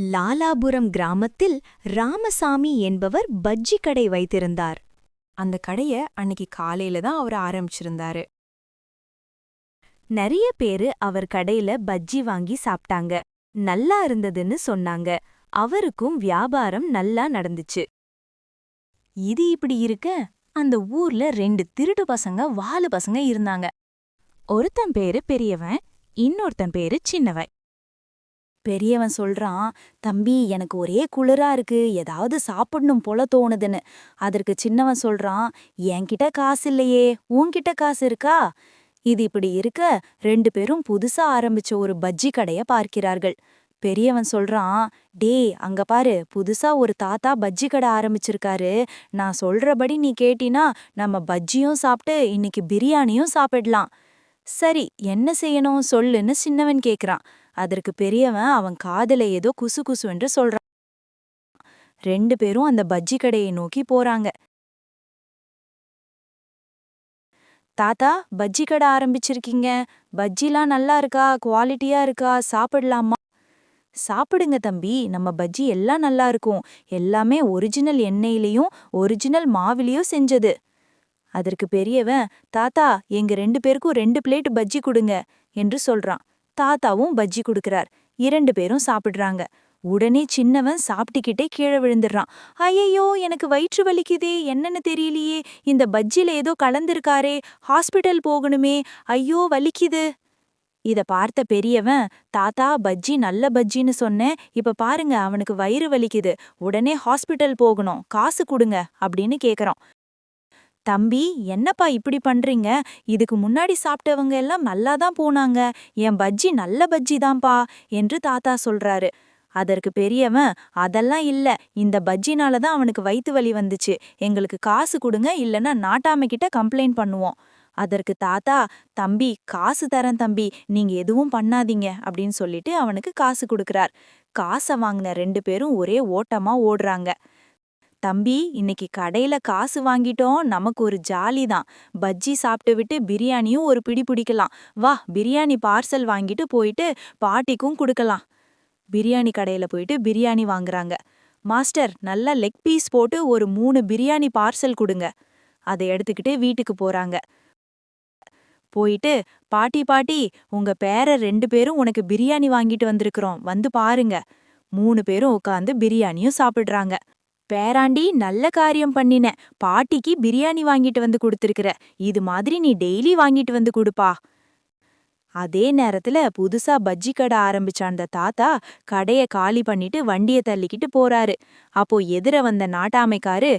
லாலாபுரம் கிராமத்தில் ராமசாமி என்பவர் பஜ்ஜி கடை வைத்திருந்தார். அந்த கடைய அன்னைக்கு காலையில தான் அவர் ஆரம்பிச்சிருந்தாரு. நிறைய பேரு அவர் கடையில பஜ்ஜி வாங்கி சாப்பிட்டாங்க. நல்லா இருந்ததுன்னு சொன்னாங்க. அவருக்கும் வியாபாரம் நல்லா நடந்துச்சு. இது இப்படி இருக்க? அந்த ஊர்ல ரெண்டு திருட்டு பசங்க வாலு பசங்க இருந்தாங்க. ஒருத்தன் பேரு பெரியவன் இன்னொருத்தன் பேரு சின்னவன். பெரியவன் சொல்றான் தம்பி எனக்கு ஒரே குளிரா இருக்கு. ஏதாவது சாப்பிடணும் போல தோணுதுன்னு. அதற்கு சின்னவன் சொல்றான் என்கிட்ட காசு இல்லையே. உன்கிட்ட காசு இருக்கா? இது இப்படி இருக்க ரெண்டு பேரும் புதுசா ஆரம்பிச்ச ஒரு பஜ்ஜி கடைய பார்க்கிறார்கள். பெரியவன் சொல்றான் டேய் அங்க பாரு. புதுசா ஒரு தாத்தா பஜ்ஜி கடை ஆரம்பிச்சிருக்காரு. நான் சொல்றபடி நீ கேட்டினா நம்ம பஜ்ஜியும் சாப்பிட்டு இன்னைக்கு பிரியாணியும் சாப்பிடலாம். சரி என்ன செய்யணும் சொல்லுன்னு சின்னவன் கேக்குறான். அதற்கு பெரியவன் அவன் காதல ஏதோ குசு குசு என்று சொல்றான். ரெண்டு பேரும் அந்த பஜ்ஜி கடையை நோக்கி போறாங்க. தாத்தா பஜ்ஜி கடை ஆரம்பிச்சிருக்கீங்க. பஜ்ஜிலாம் நல்லா இருக்கா? குவாலிட்டியா இருக்கா? சாப்பிடலாமா? சாப்பிடுங்க தம்பி. நம்ம பஜ்ஜி எல்லாம் நல்லா இருக்கும். எல்லாமே ஒரிஜினல் எண்ணெயிலையும் ஒரிஜினல் மாவிலையும் செஞ்சது. அதற்கு பெரியவன் தாத்தா எங்க ரெண்டு பேருக்கும் ரெண்டு பிளேட் பஜ்ஜி கொடுங்க என்று சொல்றான். தாத்தாவும் பஜ்ஜி கொடுக்கிறார். இரண்டு பேரும் சாப்பிடுறாங்க. உடனே சின்னவன் சாப்பிட்டுக்கிட்டே கீழே விழுந்துடுறான். ஐயையோ எனக்கு வயிற்று வலிக்குதே என்னன்னு தெரியலையே இந்த பஜ்ஜில ஏதோ கலந்திருக்காரே ஹாஸ்பிட்டல் போகணுமே ஐயோ வலிக்குது. இத பார்த்த பெரியவன் தாத்தா பஜ்ஜி நல்ல பஜ்ஜின்னு சொன்னேன் இப்ப பாருங்க அவனுக்கு வயிறு வலிக்குது உடனே ஹாஸ்பிட்டல் போகணும் காசு கொடுங்க அப்படின்னு கேக்குறான். தம்பி என்னப்பா இப்படி பண்றீங்க? இதுக்கு முன்னாடி சாப்பிட்டவங்க எல்லாம் நல்லா தான் போனாங்க. என் பஜ்ஜி நல்ல பஜ்ஜி தான்ப்பா என்று தாத்தா சொல்றாரு. அதற்கு பெரியவன் அதெல்லாம் இல்ல. இந்த பஜ்ஜினால தான் அவனுக்கு வயிற்று வலி வந்துச்சு. எங்களுக்கு காசு கொடுங்க இல்லனா நாட்டாமை கிட்ட கம்ப்ளைண்ட் பண்ணுவோம். அதற்கு தாத்தா தம்பி காசு தரேன் தம்பி. நீங்க எதுவும் பண்ணாதீங்க அப்படின்னு சொல்லிட்டு அவனுக்கு காசு கொடுக்கிறார். காசை வாங்கின ரெண்டு பேரும் ஒரே ஓட்டமா ஓடுறாங்க. தம்பி இன்னைக்கு கடையில காசு வாங்கிட்டோம். நமக்கு ஒரு ஜாலி தான். பஜ்ஜி சாப்பிட்டு விட்டு பிரியாணியும் ஒரு பிடி பிடிக்கலாம். வா பிரியாணி பார்சல் வாங்கிட்டு போயிட்டு பாட்டிக்கும் கொடுக்கலாம். பிரியாணி கடையில போயிட்டு பிரியாணி வாங்குறாங்க. மாஸ்டர் நல்லா லெக் பீஸ் போட்டு ஒரு மூணு பிரியாணி பார்சல் கொடுங்க. அதை எடுத்துக்கிட்டு வீட்டுக்கு போறாங்க. போயிட்டு பாட்டி பாட்டி உங்க பேர ரெண்டு பேரும் உனக்கு பிரியாணி வாங்கிட்டு வந்திருக்கிறோம். வந்து பாருங்க. மூணு பேரும் உட்காந்து பிரியாணியும் சாப்பிடுறாங்க. பேராண்டி நல்ல காரியம் பண்ணின. பாட்டிக்கு பிரியாணி வாங்கிட்டு வந்து கொடுத்துருக்குற. இது மாதிரி நீ டெய்லி வாங்கிட்டு வந்து கொடுப்பா. அதே நேரத்துல புதுசா பஜ்ஜி கடை ஆரம்பிச்ச அந்த தாத்தா. கடைய காலி பண்ணிட்டு வண்டிய தள்ளிக்கிட்டு போறாரு. அப்போ எதிர வந்த நாட்டாமைக்காரு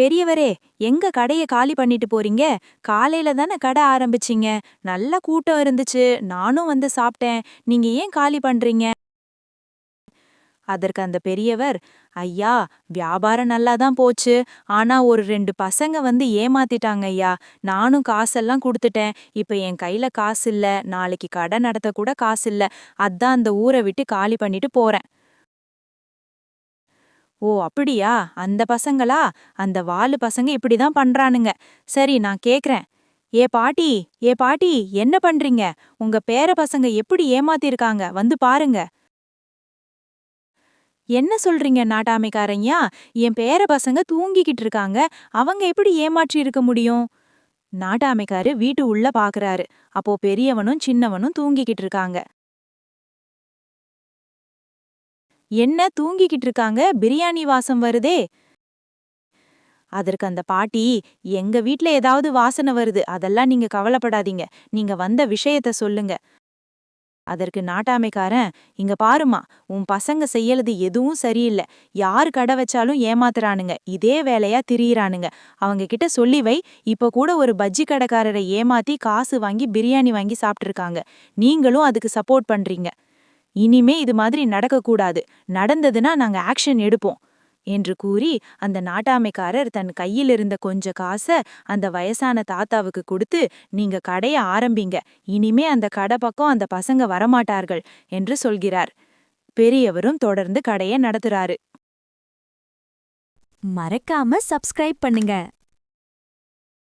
பெரியவரே எங்க கடைய காலி பண்ணிட்டு போறீங்க? காலையில தானே கடை ஆரம்பிச்சீங்க. நல்ல கூட்டம் இருந்துச்சு. நானும் வந்து சாப்பிட்டேன். நீங்க ஏன் காலி பண்றீங்க? அதற்கு அந்த பெரியவர் ஐயா வியாபாரம் நல்லா தான் போச்சு. ஆனா ஒரு ரெண்டு பசங்க வந்து ஏமாத்திட்டாங்க ஐயா. நானும் காசெல்லாம் கொடுத்துட்டேன். இப்ப என் கையில காசு இல்ல. நாளைக்கு கடை நடத்த கூட காசு இல்ல. அதான் அந்த ஊரை விட்டு காலி பண்ணிட்டு போறேன். ஓ அப்படியா? அந்த பசங்களா? அந்த வாலு பசங்க இப்படிதான் பண்றானுங்க. சரி நான் கேக்குறேன். ஏ பாட்டி! ஏ பாட்டி! என்ன பண்றீங்க? உங்க பேர பசங்க எப்படி ஏமாத்திருக்காங்க? வந்து பாருங்க. என்ன சொல்றீங்க நாட்டாமைக்காரய்யா என் பேர பசங்க தூங்கிக்கிட்டு இருக்காங்க அவங்க எப்படி ஏமாற்றி இருக்க முடியும்? நாட்டாமைக்காரு வீட்டு உள்ள பாக்குறாரு. அப்போ பெரியவனும் சின்னவனும் தூங்கிக்கிட்டு இருக்காங்க என்ன தூங்கிக்கிட்டு இருக்காங்க பிரியாணி வாசம் வருதே. அதற்கு அந்த பாட்டி எங்க வீட்ல ஏதாவது வாசனை வருது. அதெல்லாம் நீங்க கவலைப்படாதீங்க. நீங்க வந்த விஷயத்த சொல்லுங்க. அதற்கு நாட்டாமைக்காரன் இங்க பாருமா உன் பசங்க செய்யறது எதுவும் சரியில்லை. யார் கடை வச்சாலும் ஏமாத்துறானுங்க. இதே வேலையா திரியிறானுங்க. அவங்க கிட்ட சொல்லி வை. இப்ப கூட ஒரு பஜ்ஜி கடைக்காரரை ஏமாத்தி காசு வாங்கி பிரியாணி வாங்கி சாப்பிட்டுருக்காங்க. நீங்களும் அதுக்கு சப்போர்ட் பண்றீங்க. இனிமே இது மாதிரி நடக்கக்கூடாது. நடந்ததுன்னா நாங்க ஆக்ஷன் எடுப்போம். என்று கூறி அந்த நாட்டாமைக்காரர் தன் கையில் இருந்த கொஞ்ச காச அந்த வயசான தாத்தாவுக்கு கொடுத்து நீங்க கடைய ஆரம்பிங்க. இனிமே அந்த கடை பக்கம் அந்த பசங்க வரமாட்டார்கள் என்று சொல்கிறார். பெரியவரும் தொடர்ந்து கடையை நடத்துறாரு. மறக்காம சப்ஸ்கிரைப் பண்ணுங்க.